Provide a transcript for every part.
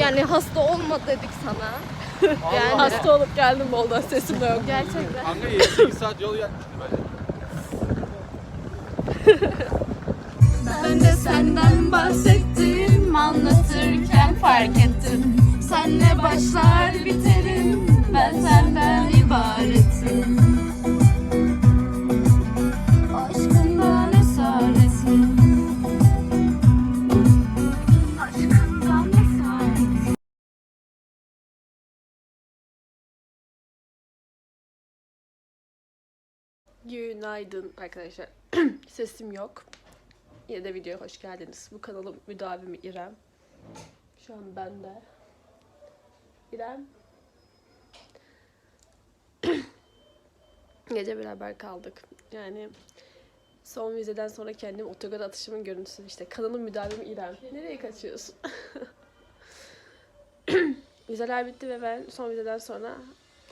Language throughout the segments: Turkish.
Yani hasta olma dedik sana. Yani Hasta olup geldim Bolu'dan sesim de yok. gerçekten. Kanka 7-8 saat yol yakmıştı böyle. Ben de senden bahsettim Anlatırken fark ettim Senle başlar biterim Ben senden ibaretim Günaydın arkadaşlar. Sesim yok. Yine de videoya hoş geldiniz. Bu kanalın müdavimi İrem. Şu an bende. İrem. Gece beraber kaldık. Yani son vizeden sonra kendim otogar atışımın görüntüsü işte. Kanalın müdavimi İrem. Nereye kaçıyorsun? Vizeler bitti ve ben son vizeden sonra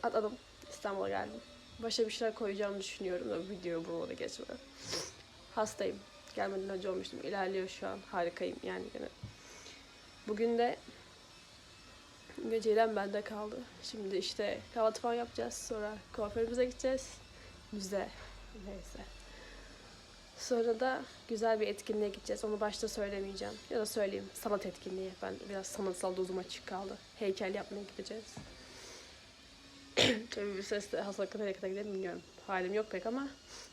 atladım. İstanbul'a geldim. Başa bir şeyler koyacağımı düşünüyorum da video buralara geçme. Hastayım. Gelmeden önce olmuştum. İlerliyor şu an. Harikayım yani gene. Bugün de geceyle bende kaldı. Şimdi işte kahvaltı falan yapacağız. Sonra kuaförümüze gideceğiz. Müze. Neyse. Sonra da güzel bir etkinliğe gideceğiz. Onu başta söylemeyeceğim. Ya da söyleyeyim. Sanat etkinliği. Ben biraz sanatsal dozum açık kaldı. Heykel yapmaya gideceğiz. Tabii bir sesle hastalıkla nereye kadar gidelim bilmiyorum. Halim yok pek ama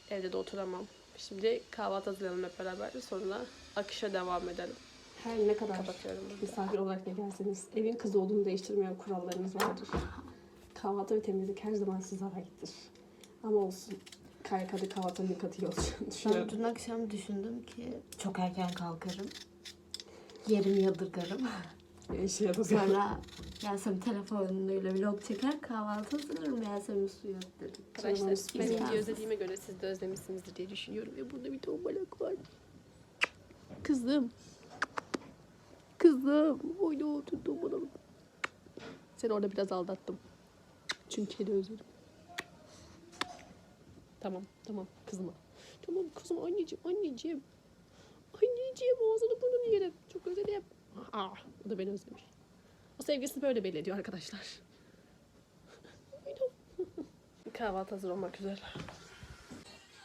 evde de oturamam. Şimdi kahvaltı hazırlayalım hep beraber. Sonra akışa devam edelim. Her ne kadar kapatıyorum burada. misafir olarak da gelseniz evin kızı olduğunu değiştirmeyen kurallarımız vardır. Kahvaltı ve temizlik her zaman size aittir. Ama olsun. KYK'da kahvaltının ne katı iyi olacağını Ben düşünüyorum. dün akşam düşündüm ki Çok erken kalkarım Yerimi yadırgarım İşe yaramaz. Sonra Yasemin telefonuyla vlog çeker kahvaltı hazırlarım Yasemin su yok dedim. Arkadaşlar ben İstemsiz. İnci özlediğime göre siz de özlemişsinizdir diye düşünüyorum. Ve burada bir tombalak var. Kızım. Kızım. Oyna otur tombalak. Seni orada biraz aldattım. Çünkü kedi özledim. Tamam tamam kızma. Tamam kızım anneciğim anneciğim. Anneciğim ağzını burnunu yerim. Çok özledim. Aa, o da beni özlemiş. Sevgisini böyle belli ediyor arkadaşlar. Kahvaltı hazır olmak üzere.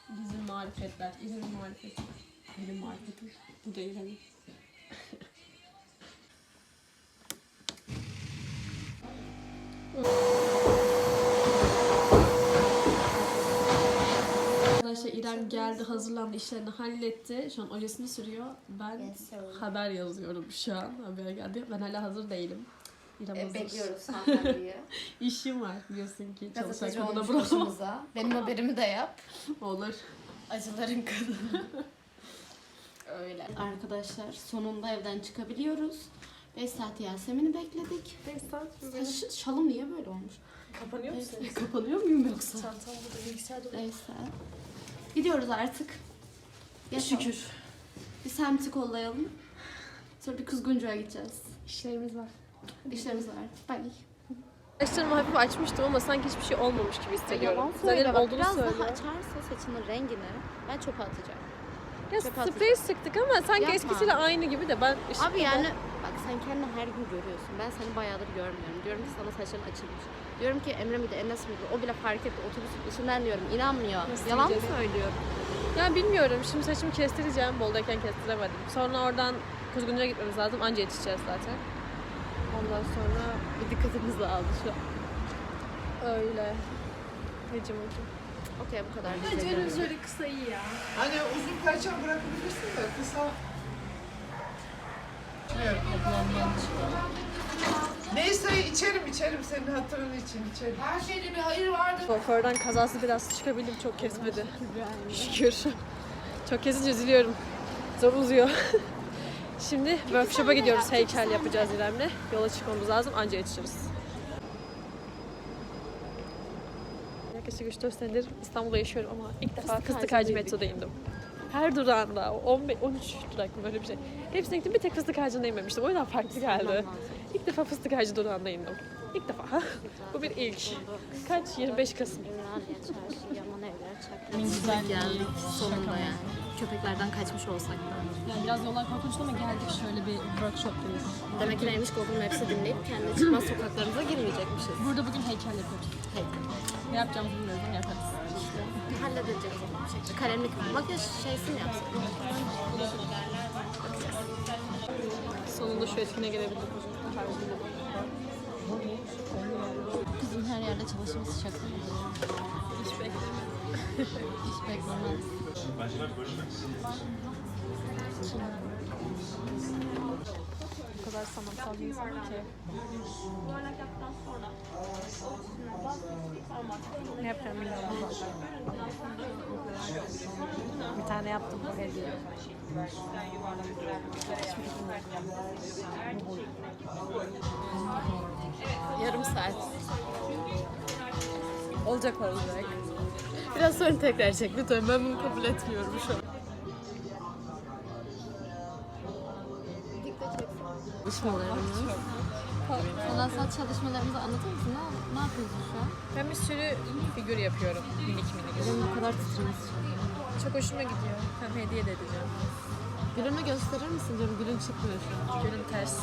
Bizim marifetler, İzmir'in marifeti. Benim marifetim. Bu da İzmir'in. Arkadaşlar İrem geldi, hazırlandı, işlerini halletti. Şu an ojesini sürüyor. Ben haber yazıyorum şu an. Haber geldi. Ben hala hazır değilim. E, bekliyoruz hanımefendiyi. İşim var biliyorsun ki. Gazeteci olmuş başımıza. Benim haberimi de yap. Olur. Acıların kadını. Öyle. Arkadaşlar sonunda evden çıkabiliyoruz. 5 saat Yasemin'i bekledik. Saç, şalım niye böyle olmuş? Kapanıyor musun? musun? Kapanıyor muyum yoksa? Çantam burada bilgisayar dolu. Neyse. Gidiyoruz artık. Yatalım. Şükür. Bir semti kollayalım. Sonra bir kuzguncuğa gideceğiz. İşlerimiz var. İşlerimiz var. Bye. Saçlarımı hafif açmıştım ama sanki hiçbir şey olmamış gibi hissediyorum. Zaten olduğunu Biraz söyle. daha açarsa saçının rengini ben çöpe atacağım. Ya çöpe sprey sıktık ama sanki Yapma. eskisiyle aynı gibi de ben ışıkta Abi yani bak sen kendini her gün görüyorsun. Ben seni bayağıdır görmüyorum. Diyorum ki sana saçların açılmış. Diyorum ki Emre miydi, Enes miydi? O bile fark etti. Otobüsün içinden diyorum. İnanmıyor. Nasıl Yalan mı diyeceğim? söylüyor? Ya bilmiyorum. Şimdi saçımı kestireceğim. Boldayken kestiremedim. Sonra oradan Kuzguncu'ya gitmemiz lazım. Anca yetişeceğiz zaten. Ondan sonra Bir dikkatimiz dağıldı şu an. öyle. Hıcım hıcım. Okey bu kadar. Bence şöyle kısa iyi ya. Hani uzun perçem bırakabilirsin de kısa. Neyse içerim içerim senin hatırın için içerim. Her şeyde bir hayır vardır. Kuaförden kazası biraz çıkabildim. Çok kesmedi. Şükür. Çok kesince üzülüyorum. Zor uzuyor. Şimdi workshop'a gidiyoruz. Heykel yapacağız İrem'le. Yola çıkmamız lazım. Anca yetişiriz. Yaklaşık 3-4 senedir İstanbul'da yaşıyorum ama ilk defa Fıstık Ağacı metroda indim. Her durağında 15, 13 durak mı böyle bir şey. Hepsine gittim bir tek Fıstık Ağacı'nda inmemiştim. O yüzden farklı geldi. İlk defa Fıstık Ağacı durağında indim. İlk defa. Bu bir ilk. Kaç? 25 Kasım. Çarşı. Güzel geldik sonunda yani. Köpeklerden kaçmış olsak da. Yani biraz yollar korkunçtu ama geldik şöyle bir workshop'tayız. Demek ki neymiş Google Maps'i dinleyip kendi çıkmaz sokaklarımıza girmeyecekmişiz. Burada bugün heykel yapıyoruz. Heykel. Ne yapacağımızı bilmiyoruz ama yaparız. Halledeceğiz onu bir şekilde. Kalemlik makyaj şeysi mi yapsak? Sonunda şu etkine gelebildik. Kızın her yerde çalışması şaka mı? Hiç beklemiyorum. Hiç beklemez. O kadar sanatsal bir insanım ki. Ne yapacağım bilmiyorum. Bir tane yaptım bu hediye. Yarım saat. Olacak olacak. Biraz sonra tekrar çek lütfen. Ben bunu kabul etmiyorum şu an. Çalışmalarımız. Sanatsal çalışmalarımızı anlatır mısın? Ne, ne yapıyorsun şu an? Ben bir sürü figür yapıyorum. Minik minik. Benim bu kadar titremesi. Çok hoşuma gidiyor. Hem hediye de edeceğim. Gülünü gösterir misin diyorum. Gülün çıkmıyor şu an. Gülüm ters.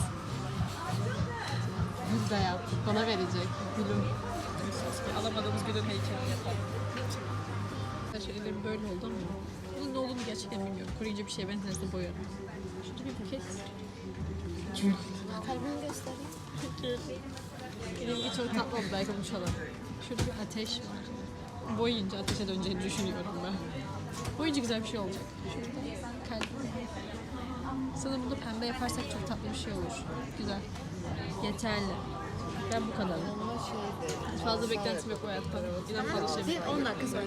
Gül de yap. Bana verecek. Gülüm. Alamadığımız gülün heykelini yapalım. Ellerim böyle oldu ama bunun ne olduğunu gerçekten bilmiyorum. Koruyucu bir şey benzerse boyarım. Şurada bir buket. Kalbini göstereyim. Benimki çok tatlı oldu belki konuşalım. Şurada bir ateş var. Boyayınca ateşe döneceğini düşünüyorum ben. Boyayınca güzel bir şey olacak. Şurada kalp. Sanırım bunu pembe yaparsak çok tatlı bir şey olur. Güzel. Yeterli. Ben bu kadarım. Fazla beklentim yok bu hayattan. İnan fazla şey Bir 10 dakika sonra.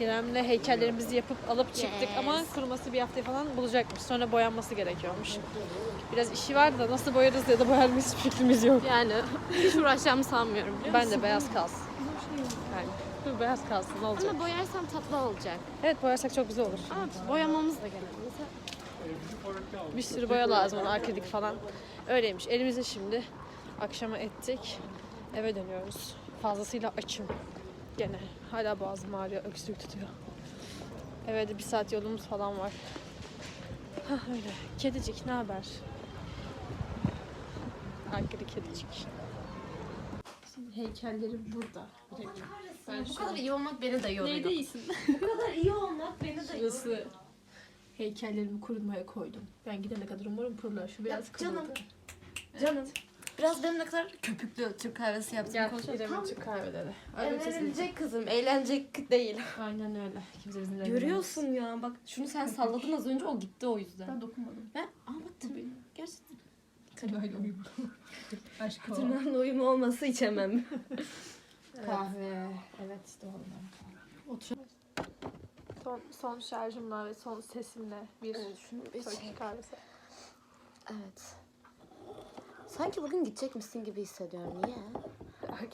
İrem'le heykellerimizi yapıp alıp çıktık Yes. ama kuruması bir hafta falan bulacakmış. Sonra boyanması gerekiyormuş. Biraz işi var da nasıl boyarız ya da boyar mıyız fikrimiz yok. Yani hiç uğraşacağımı sanmıyorum biliyor Ben de beyaz kalsın. Yani beyaz kalsın ne olacak? Ama boyarsam tatlı olacak. Evet boyarsak çok güzel olur. Ama boyamamız da gerekli. Bir sürü boya lazım ona akrilik falan. Öyleymiş. Elimizi şimdi akşama ettik. Eve dönüyoruz. Fazlasıyla açım. Gene hala boğazım ağrıyor, öksürük tutuyor. Eve de bir saat yolumuz falan var. Hah öyle. Kedicik ne haber? Akri kedicik. Şimdi heykelleri burada. Ben Bu kadar iyi olmak beni de yoruyor. Neyde iyisin? İyi olmak beni de Şurası heykellerimi kurutmaya koydum. Ben gidene kadar umarım kurular. Şu biraz canım. kırıldı. Canım. Biraz benim ne kadar köpüklü Türk kahvesi yaptığımı konuşalım. İrem'in Türk kahveleri. Eğlenecek kızım, eğlenecek değil. Aynen öyle. Kimse bizimle Görüyorsun ya bak. Şunu sen salladın az önce o gitti o yüzden. Ben dokunmadım. Ben ama tabii gerçekten. Tırnağıyla uyum. Aşk o. Tırnağın uyumu olması içemem. Kahve. Evet işte ondan. Son, son şarjımla ve son sesimle bir Şunu bir Turkish kahvesi. Evet. Sanki bugün gidecekmişsin gibi hissediyorum. Niye?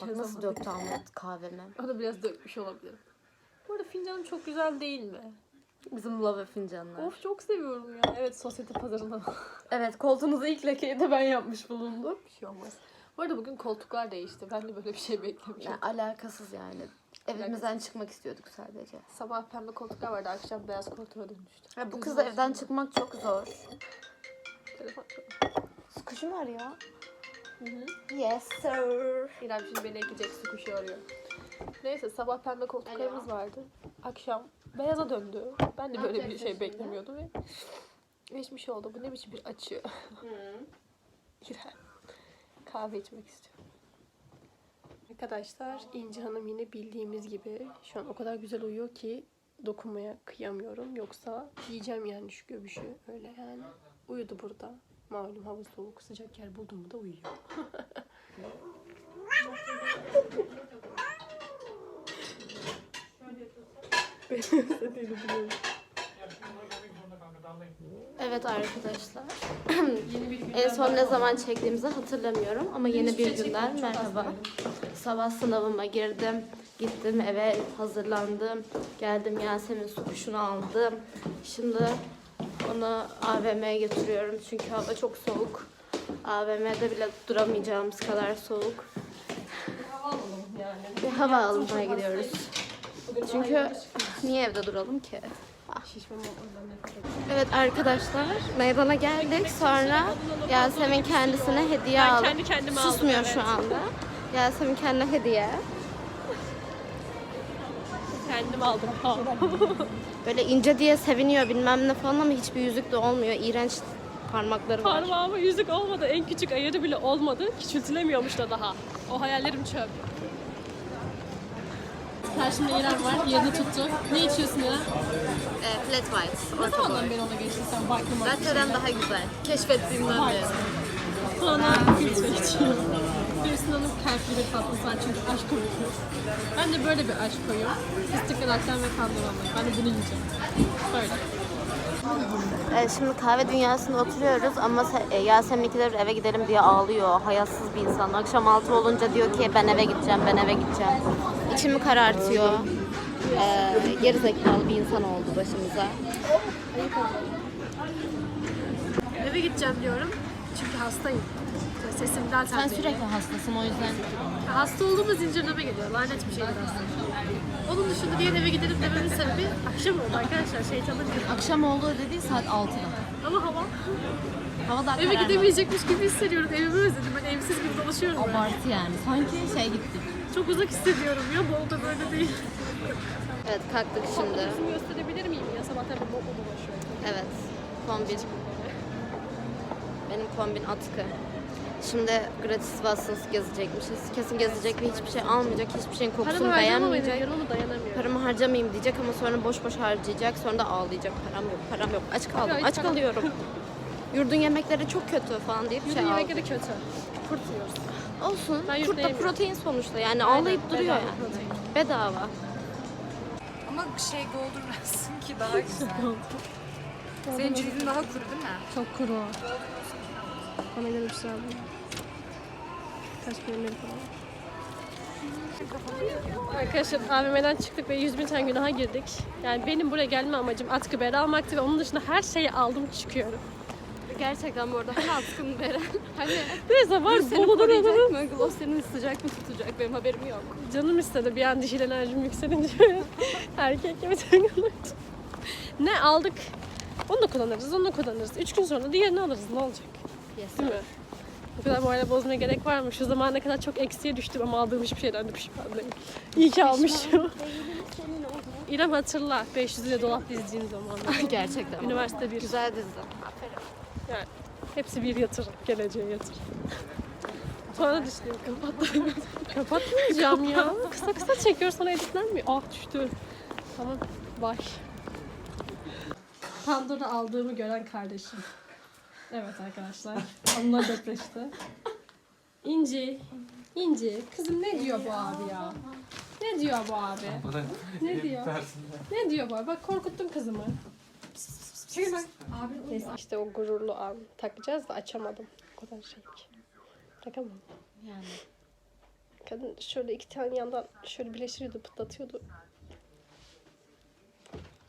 Bak nasıl döktü Ahmet kahvemi. O da biraz dökmüş olabilir. Bu arada fincanım çok güzel değil mi? Bizim lava fincanlar. Of çok seviyorum ya. Evet sosyete pazarında Evet koltuğumuzu ilk lekeyi de ben yapmış bulundum. bir şey olmaz. Bu arada bugün koltuklar değişti. Ben de böyle bir şey beklemişim. Yani alakasız yani. Evimizden çıkmak istiyorduk sadece. Sabah pembe koltuklar vardı. Akşam beyaz koltuğa dönmüştü. Ya bu kızla evden çıkmak çok zor. Telefon Sıkışı var ya. Hı hı. Yes sir. İrem şimdi beni ekecek su kuşu arıyor. Neyse sabah pembe koltuklarımız vardı. Akşam beyaza döndü. Ben de böyle bir şey beklemiyordum ve geçmiş oldu. Bu ne biçim bir açı. İrem. Kahve içmek istiyorum. Arkadaşlar İnci Hanım yine bildiğimiz gibi şu an o kadar güzel uyuyor ki dokunmaya kıyamıyorum. Yoksa yiyeceğim yani şu göbüşü öyle yani. Uyudu burada. Malum hava soğuk sıcak yer buldum mu da uyuyor. Evet arkadaşlar. En son ne zaman çektiğimizi hatırlamıyorum ama yeni bir günden merhaba. Sabah sınavıma girdim. Gittim eve hazırlandım. Geldim Yasemin su kuşunu aldım. Şimdi onu AVM'ye götürüyorum çünkü hava çok soğuk. AVM'de bile duramayacağımız kadar soğuk. Hava alalım yani. Bir hava almaya gidiyoruz. Çünkü niye evde duralım ki? Ediyorum. Evet arkadaşlar meydana geldik. Sonra Yasemin kendisine hediye aldı. Susmuyor şu anda. Yasemin kendine hediye. Kendim aldım. Ha. Böyle ince diye seviniyor bilmem ne falan ama hiçbir yüzük de olmuyor. İğrenç parmakları var. Parmağıma yüzük olmadı. En küçük ayarı bile olmadı. Küçültülemiyormuş da daha. O hayallerim çöp. Karşımda İrem var. Yerini tuttu. Ne içiyorsun İrem? Ee, flat white. Ne zamandan beri ona geçtin sen farklı mı? Latte'den daha güzel. Keşfettiğimden beri. Sonra filtre içiyorum. Bir tatlısı var çünkü aşk koyuyor. Ben de böyle bir aşk koyuyorum. Fıstık laktan ve kandıramlı. Ben de bunu yiyeceğim. Böyle. Şimdi kahve dünyasında oturuyoruz ama e, Yasemin ikidir eve gidelim diye ağlıyor. Hayatsız bir insan. Akşam altı olunca diyor ki ben eve gideceğim, ben eve gideceğim. İçimi karartıyor. Ee, geri zekalı bir insan oldu başımıza. Eve gideceğim diyorum. Çünkü hastayım. Sesimden Sen sürekli hastasın o yüzden. Hasta olduğumda zincirleme geliyor. Lanet bir şeydir hasta. Onun dışında diğer eve gidelim dememin sebebi akşam oldu arkadaşlar. Şeytanın günü. Akşam oldu dediği saat 6'da. Ama hava Hava da eve kararmadı. gidemeyecekmiş gibi hissediyorum. Evimi özledim. Ben evsiz gibi dolaşıyorum. böyle. Abartı yani. Sanki şey gittik. Çok uzak hissediyorum ya. Bolu'da böyle değil. Evet kalktık şimdi. Yüzümü gösterebilir miyim ya? Sabahtan beri bol dolaşıyorum. Evet. Kombin. Benim kombin atkı. Şimdi gratis Watsons gezecekmişiz. Kesin gezecek ve hiçbir şey almayacak. Hiçbir şeyin kokusunu Paramı beğenmeyecek. ama dayanamıyorum. Paramı harcamayayım diyecek ama sonra boş boş harcayacak. Sonra da ağlayacak. Param yok, param yok. Aç kaldım, Hiç aç param- kalıyorum. Yurdun yemekleri çok kötü falan deyip şey aldı. yemekleri kötü. Kurt yiyoruz. Olsun. Ben Kurt da yemiyorum. protein sonuçta yani ağlayıp duruyor bedava yani. protein. Bedava. Ama şey doldurmazsın ki daha güzel. Senin cildin daha kuru değil mi? Çok kuru. Bana gelmişler bu. Kaç kilometre falan. Arkadaşlar AVM'den çıktık ve 100 bin tane günaha girdik. Yani benim buraya gelme amacım atkı bere almaktı ve onun dışında her şeyi aldım çıkıyorum. Gerçekten bu arada hani atkın veren. Hani Neyse var Bolu'dan koruyacak alalım. mı? Sıcak mı tutacak? Benim haberim yok. Canım istedi bir an dişil enerjim yükselince erkek gibi takılırdım. Ne aldık? Onu da kullanırız, onu da kullanırız. Üç gün sonra diğerini alırız ne olacak? Yes. Değil mi? Bu kadar moral bozmaya gerek var mı? Şu zamana kadar çok eksiye düştüm ama aldığım hiçbir şeyden de pişman değilim. İyi ki almışım. İrem hatırla 500 lira dolap dizdiğin zaman. Gerçekten. Üniversite bir. Güzel dizi. Yani hepsi bir yatırım. Geleceğe yatırım. Sonra düşünüyorum kapat. Kapatmayacağım ya. Kısa kısa çekiyor sonra editlenmiyor. Ah düştü. Tamam. Bay. Pandora aldığımı gören kardeşim. Evet arkadaşlar. Onunla depreşti. İnci. İnci. Kızım ne diyor bu abi ya? Ne diyor bu abi? Ne diyor? Ne diyor bu abi? Bak korkuttun kızımı. Neyse işte o gururlu an takacağız da açamadım. O kadar şey ki. Takamam. Yani. Kadın şöyle iki tane yandan şöyle birleştiriyordu, pıtlatıyordu.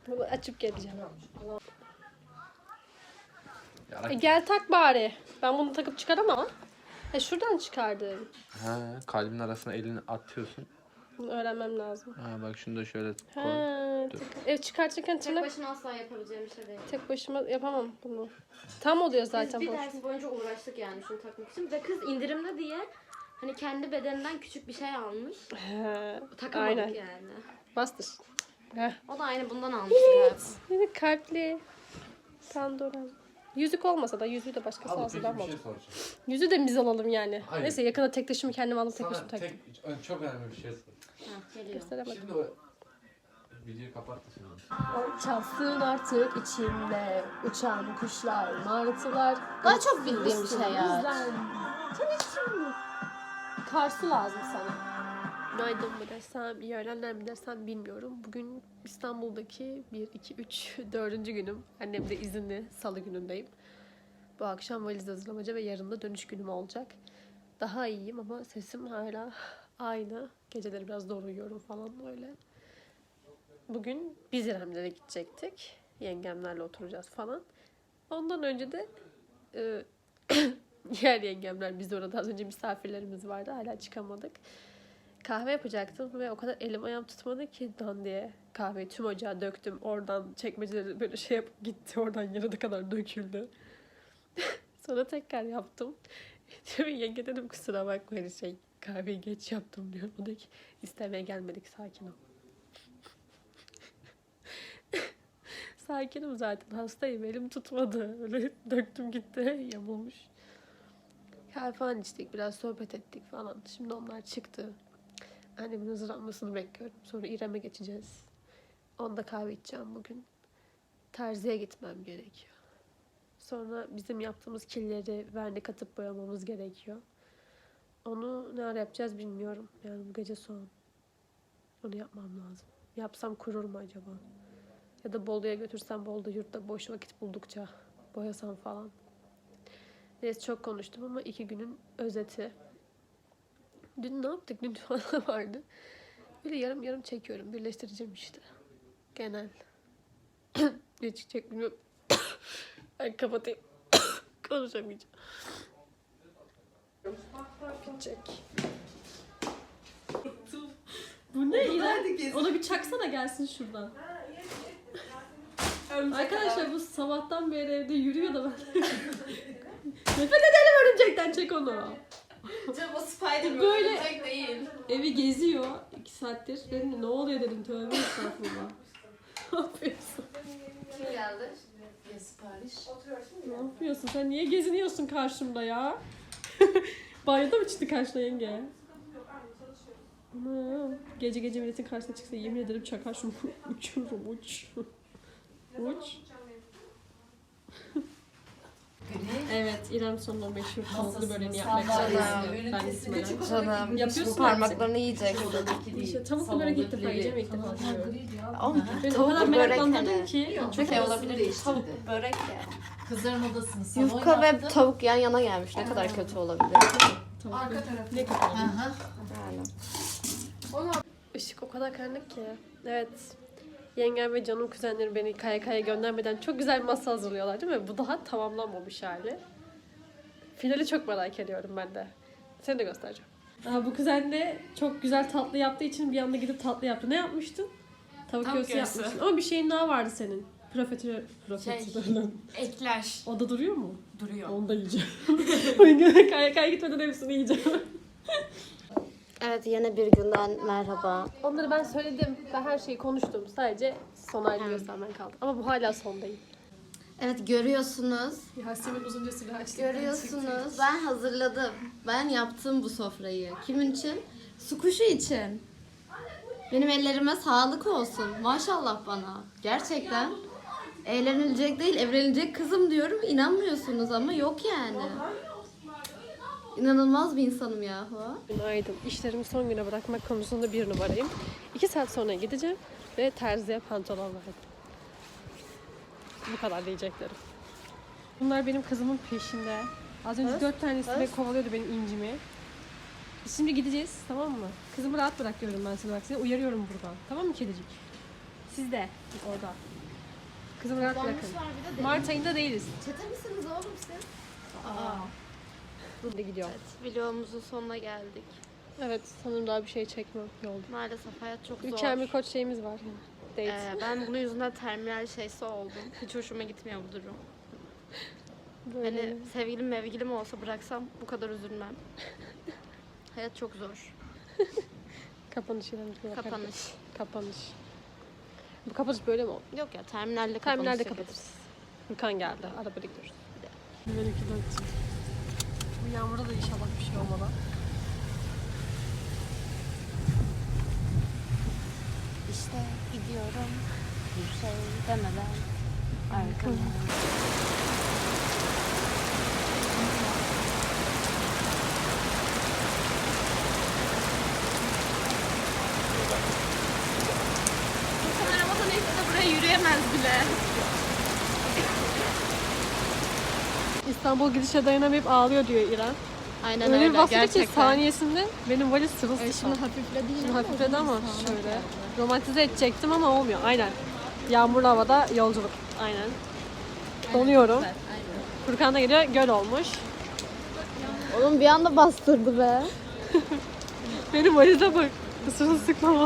Bunu açıp geleceğim. E gel tak bari. Ben bunu takıp çıkaramam. E şuradan çıkardım. Ha, kalbin arasına elini atıyorsun. Bunu öğrenmem lazım. Ha, bak şunu da şöyle Ha, koy. tak- evet çıkartırken Tek tırnak başına asla yapabileceğim bir şey değil. tek başıma yapamam bunu. Tam oluyor zaten. Biz bir ders boyunca uğraştık yani şunu takmak için. Bir de kız indirimde diye hani kendi bedeninden küçük bir şey almış. He, Takamadık Aynen. yani. Bastır. Heh. O da aynı bundan almış galiba. Yine kalpli. Pandora. Yüzük olmasa da yüzüğü de başkası Abi alsa peki ben bir şey soracağım. Yüzüğü de biz alalım yani. Hayır. Neyse yakında tek taşımı kendim aldım tek Sana başıma taktım. tek, çok önemli bir şey soracağım. Geliyor. Gösteremedim. Şimdi o videoyu kapat da şimdi. Çalsın artık içimde uçan kuşlar, martılar. Daha çok bildiğim bir şey ya. Sen için mi? Karsu lazım sana. Günaydın mı desem, iyi öğlenler mi desem bilmiyorum. Bugün İstanbul'daki 1, 2, 3, 4. günüm. Annem de izinli, salı günündeyim. Bu akşam valiz hazırlamaca ve yarın da dönüş günüm olacak. Daha iyiyim ama sesim hala aynı. Geceleri biraz zor uyuyorum falan öyle. Bugün biz İrem'lere gidecektik. Yengemlerle oturacağız falan. Ondan önce de e, diğer yengemler biz orada az önce misafirlerimiz vardı. Hala çıkamadık. Kahve yapacaktım ve o kadar elim ayağım tutmadı ki dan diye kahveyi tüm ocağa döktüm. Oradan çekmeceleri böyle şey yapıp gitti. Oradan yarıda kadar döküldü. Sonra tekrar yaptım. Diyorum yenge dedim kusura bakma hani şey kahveyi geç yaptım diyor. O da ki istemeye gelmedik sakin ol. Sakinim zaten hastayım elim tutmadı. Öyle döktüm gitti yamulmuş. Kahve falan içtik biraz sohbet ettik falan. Şimdi onlar çıktı. Annemin hazırlanmasını bekliyorum. Sonra İrem'e geçeceğiz. Onda kahve içeceğim bugün. Terziye gitmem gerekiyor. Sonra bizim yaptığımız killeri vernik atıp boyamamız gerekiyor. Onu ne ara yapacağız bilmiyorum. Yani bu gece son. Onu yapmam lazım. Yapsam kurur mu acaba? Ya da Bolu'ya götürsem Bolu'da yurtta boş vakit buldukça boyasam falan. Neyse çok konuştum ama iki günün özeti. Dün ne yaptık? Dün falan vardı. Böyle yarım yarım çekiyorum. Birleştireceğim işte. Genel. ne çıkacak bilmiyorum. ben kapatayım. Konuşamayacağım. Bitecek. Bu ne İrem? Ona bir çaksana gelsin şuradan. Arkadaşlar bu sabahtan beri evde yürüyor da ben. Nefret edelim örümcekten çek onu. Canım o Spider Böyle- örümcek değil. Evi geziyor iki saattir. Dedim ne oluyor dedim tövbe estağfurullah. ne yapıyorsun? Kim geldi? Ne yapıyorsun? Sen niye geziniyorsun karşımda ya? Banyoda mı çıktı karşına yenge? Anam, Gece gece milletin karşısına çıksa yemin ederim çakar şunu uçururum uç. uç. Evet İrem sonunda meşhur tavuklu böreğini yapmak üzere. Ben İsmail'e. Canım. Yapıyorsun Bu parmaklarını yiyecek. İşte tavuklu börek ilk defa yiyeceğim ilk defa yiyorum. O kadar tavuklu börek meraklandırdım hani. ki. Çok Çok şey olabilir. Tavuk börek ya. Kızların odasını salon Yufka ve yaptı. tavuk yan yana gelmiş. Ne kadar kötü olabilir. Arka tarafı. Ne kadar? Hı hı. Yani. Işık o kadar karanlık ki. Evet. Yengem ve canım kuzenlerim beni KYK'ya göndermeden çok güzel masa hazırlıyorlar değil mi? Bu daha tamamlanmamış hali. Finali çok merak ediyorum ben de. Seni de göstereceğim. Aa, bu kuzen de çok güzel tatlı yaptığı için bir anda gidip tatlı yaptı. Ne yapmıştın? Tavuk, Tavuk göğsü göğsü. yapmıştın. Ama bir şeyin daha vardı senin. Profiterol. Profiterol. Ekler O da duruyor mu? duruyor. Onu da yiyeceğim. KYK'ya gitmeden hepsini yiyeceğim. Evet yine bir günden merhaba. Onları ben söyledim. Ben her şeyi konuştum. Sadece son halini göstermen kaldı. Ama bu hala son değil. Evet görüyorsunuz. Yasemin uzunca silah açtı. Görüyorsunuz. Ben hazırladım. Ben yaptım bu sofrayı. Kimin için? Su kuşu için. Benim ellerime sağlık olsun. Maşallah bana. Gerçekten. Eğlenilecek değil, evlenilecek kızım diyorum. İnanmıyorsunuz ama yok yani. İnanılmaz bir insanım yahu. Günaydın. İşlerimi son güne bırakmak konusunda bir numarayım. İki saat sonra gideceğim ve terziye pantolon verdim. Bu kadar diyeceklerim. Bunlar benim kızımın peşinde. Az önce dört tanesi de kovalıyordu benim incimi. Biz Şimdi gideceğiz tamam mı? Kızımı rahat bırak diyorum ben sana bak seni uyarıyorum buradan. Tamam mı kedicik? Siz de orada. Kızımı rahat bırakın. Mart ayında değiliz. Çete misiniz oğlum siz? Şimdi gidiyorum. Vlogumuzun sonuna geldik. Evet sanırım daha bir şey çekmem yolda. Maalesef hayat çok zor. Mükemmel koç şeyimiz var. Date. Ee, ben bunun yüzünden terminal şeysi oldum. Hiç hoşuma gitmiyor bu durum. Böyle. Hani sevgilim mevgilim olsa bıraksam bu kadar üzülmem. Hayat çok zor. Kapanış ilanı. Kapanış. Kapanış. Bu kapanış böyle mi oldu? Yok ya terminalde kapanış Terminalde kapatırız. Hürkan geldi. Arabada gidiyoruz. Benimki de Yağmura da inşallah bir şey olmadan. İşte gidiyorum. Bir şey demeden arkamda. İnsan arabada neyse de buraya yürüyemez bile. İstanbul gidişe dayanamayıp ağlıyor diyor İrem. Aynen öyle öyle, bahsediyor ki gerçekten. saniyesinde benim valiz sırılsıklam. Şimdi hafifledi. Şimdi hafifledi ama şöyle. Romantize edecektim ama olmuyor. Aynen. Yağmurlu havada yolculuk. Aynen. Donuyorum. Furkan da geliyor. Göl olmuş. Oğlum bir anda bastırdı be. Benim valize bak. Sırılsıklam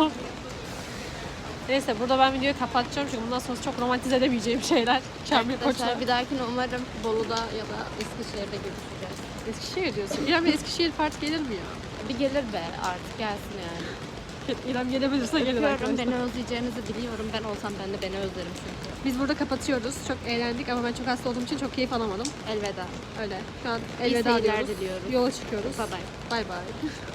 Neyse burada ben videoyu kapatacağım çünkü bundan sonra çok romantize edemeyeceğim şeyler. Kamil Koç'la. Arkadaşlar bir dahakine umarım Bolu'da ya da Eskişehir'de görüşeceğiz. Eskişehir diyorsun. İrem Eskişehir Part gelir mi ya? Bir gelir be artık gelsin yani. İrem gelebilirse gelir Öpüyorum arkadaşlar. beni özleyeceğinizi biliyorum. Ben olsam ben de beni özlerim çünkü. Biz burada kapatıyoruz. Çok eğlendik ama ben çok hasta olduğum için çok keyif alamadım. Elveda. Öyle. Şu an elveda seyirler diyoruz. diliyoruz. Yola çıkıyoruz. Bye bye. Bay bay.